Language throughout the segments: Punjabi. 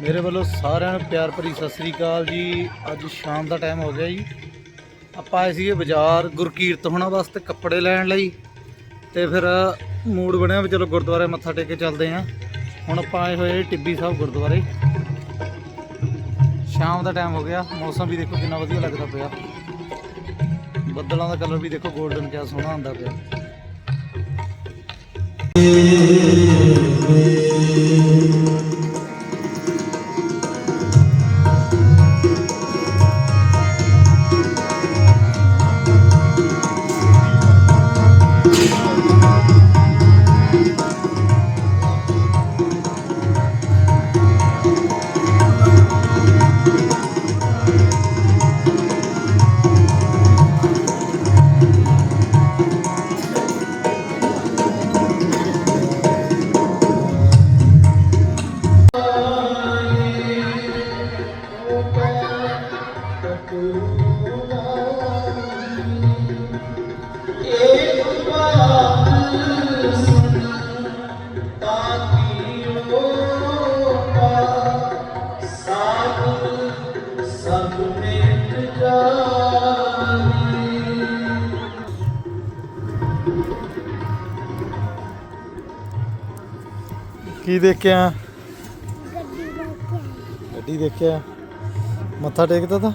ਮੇਰੇ ਵੱਲੋਂ ਸਾਰਿਆਂ ਨੂੰ ਪਿਆਰ ਭਰੀ ਸਤਿ ਸ੍ਰੀ ਅਕਾਲ ਜੀ। ਅੱਜ ਸ਼ਾਮ ਦਾ ਟਾਈਮ ਹੋ ਗਿਆ ਜੀ। ਆਪਾਂ ਆਏ ਸੀਗੇ ਬਾਜ਼ਾਰ ਗੁਰਕੀਰਤ ਹੋਣਾ ਵਾਸਤੇ ਕੱਪੜੇ ਲੈਣ ਲਈ। ਤੇ ਫਿਰ ਮੂਡ ਬਣਿਆ ਵੀ ਚਲੋ ਗੁਰਦੁਆਰੇ ਮੱਥਾ ਟੇਕ ਕੇ ਚੱਲਦੇ ਆਂ। ਹੁਣ ਆਪਾਂ ਆਏ ਹੋਏ ਟਿੱਬੀ ਸਾਹਿਬ ਗੁਰਦੁਆਰੇ। ਸ਼ਾਮ ਦਾ ਟਾਈਮ ਹੋ ਗਿਆ। ਮੌਸਮ ਵੀ ਦੇਖੋ ਕਿੰਨਾ ਵਧੀਆ ਲੱਗਦਾ ਪਿਆ। ਬੱਦਲਾਂ ਦਾ ਕਲਰ ਵੀ ਦੇਖੋ 골ਡਨ ਕਿਆ ਸੋਹਣਾ ਆਉਂਦਾ ਪਿਆ। ਕੀ ਦੇਖਿਆ? ਗੱਡੀ ਦੇਖਿਆ। ਮੱਥਾ ਟੇਕਦਾ ਤਾਂ?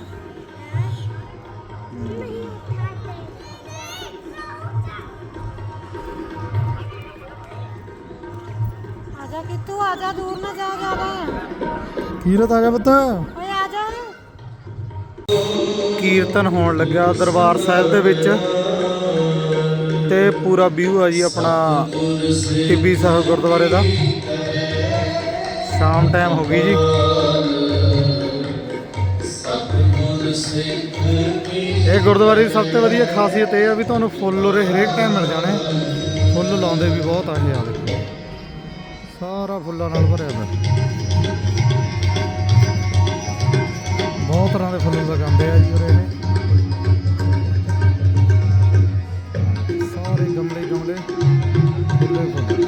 ਕੀਰਤ ਆ ਜਾ ਪੁੱਤ? ਓਏ ਆ ਜਾ। ਕੀਰਤਨ ਹੋਣ ਲੱਗਾ ਦਰਬਾਰ ਸਾਹਿਬ ਦੇ ਵਿੱਚ। ਤੇ ਪੂਰਾ ਵਿਊ ਆ ਜੀ ਆਪਣਾ ਟਿੱਬੀ ਸਾਹਿਬ ਗੁਰਦੁਆਰੇ ਦਾ। ਸ਼ਾਮ ਟਾਈਮ ਹੋ ਗਈ ਜੀ। ਇਹ ਗੁਰਦੁਆਰੇ ਦੀ ਸਭ ਤੋਂ ਵਧੀਆ ਖਾਸੀਅਤ ਇਹ ਆ ਵੀ ਤੁਹਾਨੂੰ ਫੁੱਲ ਉਰੇ ਹਰੇਕ ਟਾਈਮ ਮਿਲ ਜਾਣੇ। ਫੁੱਲ ਲਾਉਂਦੇ ਵੀ ਬਹੁਤ ਆਹੇ ਆ ਦੇਖੋ। ਸਾਰਾ ਫੁੱਲਾਂ ਨਾਲ ਭਰਿਆ ਪਿਆ। ਬਹੁਤ ਤਰ੍ਹਾਂ ਦੇ ਫੁੱਲ ਲਗਾਉਂਦੇ ਆ ਜੀ ਉਰੇ ਇਹ ਸਾਰੇ ਗਮਲੇ ਗਮਲੇ ਫੁੱਲੇ ਫੁੱਲ।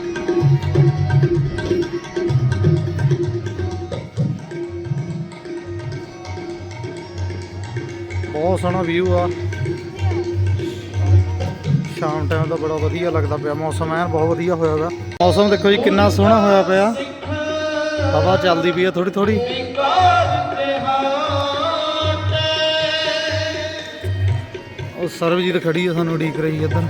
ਬਹੁਤ ਸੋਹਣਾ ਵਿਊ ਆ। ਸ਼ਾਮ ਟਾਈਮ ਦਾ ਬੜਾ ਵਧੀਆ ਲੱਗਦਾ ਪਿਆ, ਮੌਸਮ ਐਨ ਬਹੁਤ ਵਧੀਆ ਹੋਇਆ ਵਾ ਮੌਸਮ ਦੇਖੋ ਜੀ, ਕਿੰਨਾ ਸੋਹਣਾ ਹੋਇਆ ਪਿਆ। ਹਵਾ ਚੱਲਦੀ ਪਈ ਆ ਥੋੜੀ ਥੋੜੀ ਉਹ ਸਰਬਜੀਤ ਖੜੀ ਆ, ਸਾਨੂੰ ਉਡੀਕ ਰਹੀ ਇੱਧਰ।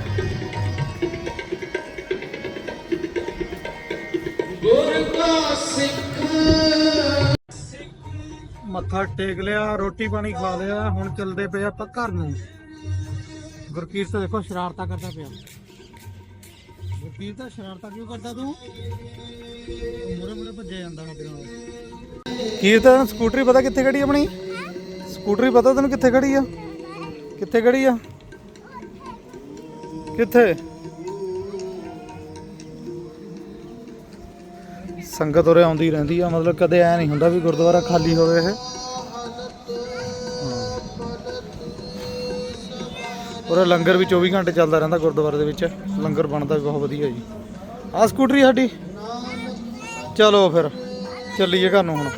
ਮੱਥਾ ਟੇਕ ਲਿਆ, ਰੋਟੀ ਪਾਣੀ ਖਾ ਲਿਆ, ਹੁਣ ਚੱਲਦੇ ਪਏ ਆਪਾਂ ਘਰ ਨੂੰ। ਗੁਰਕੀਰਤ ਦੇਖੋ ਸ਼ਰਾਰਤਾਂ ਕਰਦਾ ਪਿਆ। ਗੁਰਕੀਰਤ ਸ਼ਰਾਰਤਾਂ ਕਿਉਂ ਕਰਦਾ ਤੂੰ? ਮੁਰੇ ਮੁਰੇ ਭੱਜਿਆ ਜਾਂਦਾ ਸਾਡੇ ਨਾਲ। ਕੀਰਤਨ ਸਕੂਟਰੀ ਪਤਾ ਕਿੱਥੇ ਖੜੀ ਆਪਣੀ? ਸਕੂਟਰੀ ਪਤਾ ਤੈਨੂੰ ਕਿੱਥੇ ਖੜੀ ਆ? ਕਿੱਥੇ ਖੜੀ ਆ? ਕਿੱਥੇ? ਸੰਗਤ ਉਰੇ ਆਉਂਦੀ ਰਹਿੰਦੀ ਆ, ਮਤਲਬ ਕਦੇ ਐ ਨਹੀਂ ਹੁੰਦਾ ਵੀ ਗੁਰਦੁਆਰਾ ਖਾਲੀ ਹੋਵੇ ਇਹ। ਔਰ ਲੰਗਰ ਵੀ 24 ਘੰਟੇ ਚੱਲਦਾ ਰਹਿੰਦਾ ਗੁਰਦੁਆਰੇ ਦੇ ਵਿੱਚ। ਲੰਗਰ ਬਣਦਾ ਵੀ ਬਹੁਤ ਵਧੀਆ ਜੀ। ਆ ਸਕੂਟਰੀ ਸਾਡੀ? ਚਲੋ ਫਿਰ, ਚੱਲੀਏ ਘਰ ਨੂੰ ਹੁਣ।